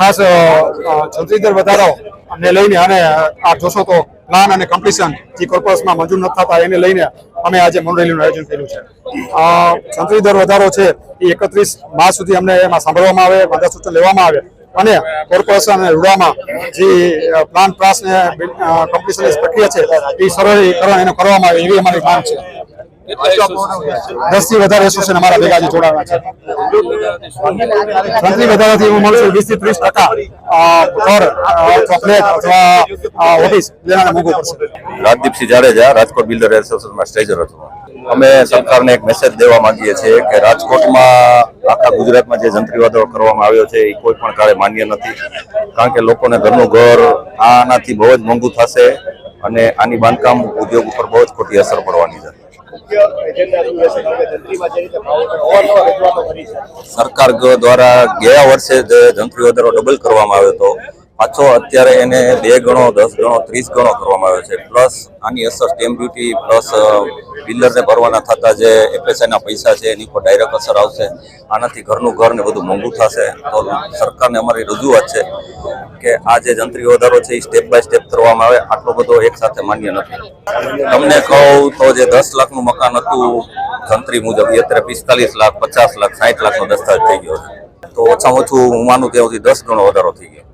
ખાસ અ, અ, દર વધારો ને લઈને અને આ જોશો તો પ્લાન અને કમ્પિટિશન જે કોર્પોરેશનમાં મંજૂર નથી થતા એને લઈને અમે આજે મનરેલીનું આયોજન કર્યું છે. અ, જંત્રી દર વધારો છે એ એકત્રીસ માર્ચ સુધી અમને એમાં સાંભળવામાં આવે વાંધા સૂચન લેવામાં આવે અને કોર્પોરેશન અને રૂડામાં જે પ્લાન પ્રાસ ને કમ્પ્લીશનની પ્રક્રિયા છે એ સરળીકરણ એને કરવામાં આવે એવી અમારી માંગ છે. દસ વધારે એસોસિએશન ત્રીસ ટકા રાજદીપસિંહ જાડેજા, રાજકોટ બિલ્ડર એસોસિએશનમાં સ્ટેજર હતો. અમે સરકારને એક મેસેજ દેવા માંગીએ છીએ કે રાજકોટમાં આખા ગુજરાતમાં જે જંત્રી વાદળો કરવામાં આવ્યો છે, એ કોઈ પણ કાળે માન્ય નથી. કારણ કે લોકોને ઘરનું ઘર આનાથી બહુ જ મોંઘું થશે અને આની બાંધકામ ઉદ્યોગ ઉપર બહુ જ ખોટી અસર પડવાની છે. સરકાર દ્વારા ગયા વર્ષે જે જંત્રી વધારો ડબલ કરવામાં આવ્યો હતો. પાછો અત્યારે એને બે ગણો, દસ ગણો, ત્રીસ ગણો કરવામાં આવ્યો છે. પ્લસ આની અસર સ્ટેમ્પ ડ્યુટી પ્લસ બિલ્ડરને ભરવાના થતા જે એફએસઆઈના પૈસા છે, એની ઉપર ડાયરેક્ટ અસર આવશે. આનાથી ઘરનું ઘર ને બધું મોંઘું થશે. તો સરકારને અમારી રજૂઆત છે કે આ જે જંત્રી વધારો છે એ સ્ટેપ બાય સ્ટેપ કરવામાં આવે. આટલો બધો એક સાથે માન્ય નથી. તમને કહું તો જે દસ લાખનું મકાન હતું, જંત્રી મુજબ એ અત્યારે પિસ્તાલીસ લાખ, પચાસ લાખ સાઠ લાખનો દસ્તાવેજ થઈ ગયો છે. તો ઓછામાં ઓછું હું માનું ત્યાં સુધી દસ ગણો વધારો થઈ ગયો.